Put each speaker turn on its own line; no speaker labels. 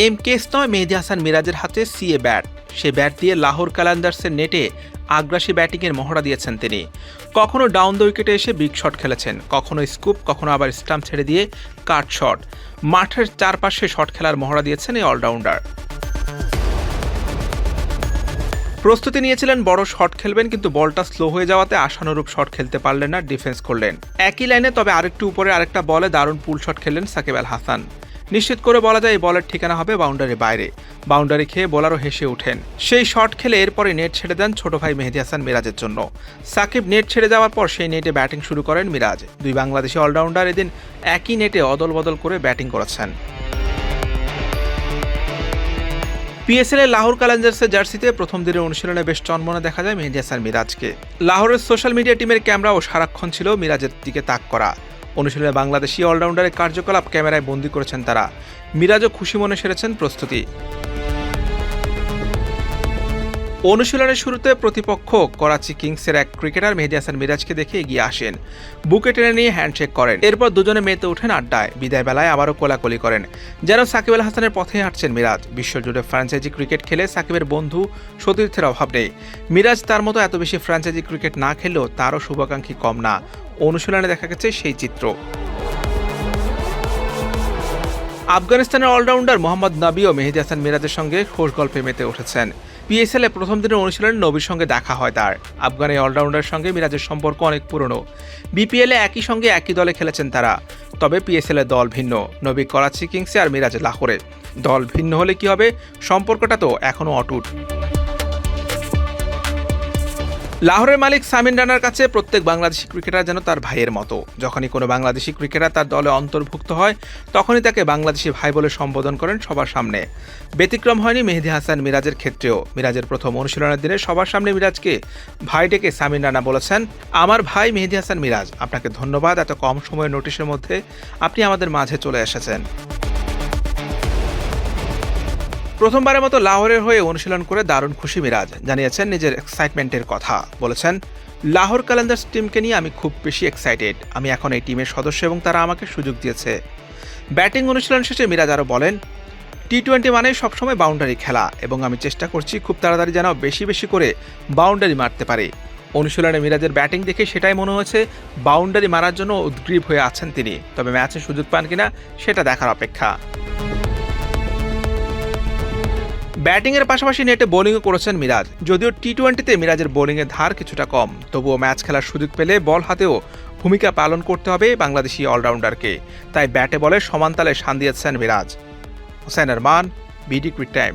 M case নয় মেহেদি হাসান মিরাজের হাতে সিএ ব্যাট। সে ব্যাট দিয়ে লাহোর কালান্দার্সের নেটে আগ্রাসী ব্যাটিংয়ের মহড়া দিয়েছেন তিনি। কখনো ডাউন দ্য উইকেটে এসে বিগ শট খেলেছেন, কখনো স্কুপ, কখনো আবার স্টাম্প ছেড়ে দিয়ে কাট শট। মাঠের চারপাশে শট খেলার মহড়া দিয়েছেন এই অলরাউন্ডার। প্রস্তুতি নিয়েছিলেন, বড় শট খেলবেন কিন্তু বলটা স্লো হয়ে যাওয়াতে আশানুরূপ শট খেলতে পারলেন না ডিফেন্স করলেন। একই লাইনে তবে আরেকটু উপরে আরেকটা বলে দারুণ পুল শট খেললেন সাকিব আল হাসান। নিশ্চিত করে বলা যায় বলের ঠিকানা হবে বাউন্ডারি বাইরে। বাউন্ডারি খেয়ে বোলারও হেসে ওঠেন। সেই শট খেলে এরপরে নেট ছেড়ে দেন ছোট ভাই মেহেদি হাসান মিরাজের জন্য। সাকিব নেট ছেড়ে যাওয়ার পর সেই নেটে ব্যাটিং শুরু করেন মিরাজ। দুই বাংলাদেশি অলরাউন্ডার এদিন একই নেটে অদল বদল করে ব্যাটিং করেছেন। পিএসএল লাহোর কালেঞ্জার্সের জার্সিতে প্রথম দিনের অনুশীলনে বেশ চনমনে দেখা যায় মেহেদি হাসান মিরাজকে। লাহোরের সোশ্যাল মিডিয়া টিমের ক্যামেরাও সারাক্ষণ ছিল মিরাজের দিকে তাক করা। অনুশীলনে বাংলাদেশি অলরাউন্ডারের কার্যকলাপ ক্যামেরায় বন্দি করেছেন তারা। মিরাজও খুশি মনে সেরেছেন প্রস্তুতি। অনুশীলনের শুরুতে প্রতিপক্ষ করাচি কিংসের এক ক্রিকেটার মেহেদি হাসান মিরাজকে দেখে এগিয়ে আসেন। বুকে টেনে নিয়ে হ্যান্ডশেক করেন। এরপর দুজনে মেতে ওঠেন আড্ডায়। বিদায় বেলায় আবারও কোলাকুলি করেন। যেন সাকিব আল হাসানের পথে হাঁটছেন মিরাজ। বিশ্বজুড়ে ফ্র্যাঞ্চাইজি ক্রিকেট খেলে সাকিবের বন্ধু সতীর্থের অভাব নেই। মিরাজ তার মতো এত বেশি ফ্র্যাঞ্চাইজি ক্রিকেট না খেললেও তারও শুভাকাঙ্ক্ষী কম না। অনুশীলনে দেখা গেছে সেই চিত্র। আফগানিস্তানের অলরাউন্ডার মোহাম্মদ নবী ও মেহেদি হাসান মিরাজের সঙ্গে খোশ গল্পে মেতে উঠেছেন। পিএসএল এ প্রথম দিনের অনুশীলনে নবীর সঙ্গে দেখা হয় তার। আফগান অলরাউন্ডারের সঙ্গে মিরাজের সম্পর্ক অনেক পুরনো। বিপিএল এ একই সঙ্গে একই দলে খেলেছেন তারা। তবে পিএসএল এর দল ভিন্ন। নবী করাচি কিংসে আর মিরাজ লাহোরে। দল ভিন্ন হলে কি হবে? সম্পর্কটা তো এখনও অটুট। লাহোরের মালিক সামিন রানার কাছে প্রত্যেক বাংলাদেশি ক্রিকেটার যেন তার ভাইয়ের মতো। যখনই কোনো বাংলাদেশি ক্রিকেটার তার দলে অন্তর্ভুক্ত হয়, তখনই তাকে বাংলাদেশি ভাই বলে সম্বোধন করেন সবার সামনে। ব্যতিক্রম হয়নি মেহেদি হাসান মিরাজের ক্ষেত্রেও। মিরাজের প্রথম অনুশীলনের দিনে সবার সামনে মিরাজকে ভাই ডেকে সামিন রানা বলেছেন, আমার ভাই মেহেদি হাসান মিরাজ, আপনাকে ধন্যবাদ এত কম সময়ের নোটিশের মধ্যে আপনি আমাদের মাঝে চলে এসেছেন। প্রথমবারের মতো লাহোরের হয়ে অনুশীলন করে দারুণ খুশি মিরাজ, জানিয়েছেন নিজের এক্সাইটমেন্টের কথা। বলেছেন, লাহোর ক্যালেন্ডার্স টিমকে নিয়ে আমি খুব বেশি এক্সাইটেড আমি এখন এই টিমের সদস্য এবং তারা আমাকে সুযোগ দিয়েছে। ব্যাটিং অনুশীলন শেষে মিরাজ আরও বলেন টি টোয়েন্টি মানে সবসময় বাউন্ডারি খেলা এবং আমি চেষ্টা করছি খুব তাড়াতাড়ি যেন বেশি বেশি করে বাউন্ডারি মারতে পারি। অনুশীলনে মিরাজের ব্যাটিং দেখে সেটাই মনে হয়েছে বাউন্ডারি মারার জন্য উদ্গ্রীব হয়ে আছেন তিনি। তবে ম্যাচে সুযোগ পান কিনা, সেটা দেখার অপেক্ষা। ব্যাটিংয়ের পাশাপাশি নেটে বোলিংও করেছেন মিরাজ। যদিও টি টোয়েন্টিতে মিরাজের বোলিংয়ের ধার কিছুটা কম, তবুও ম্যাচ খেলার সুযোগ পেলে বল হাতেও ভূমিকা পালন করতে হবে বাংলাদেশি অলরাউন্ডারকে। তাই ব্যাটে বলে সমানতালে শান দিয়েছেন Miraz. Hossain Arman BD quick time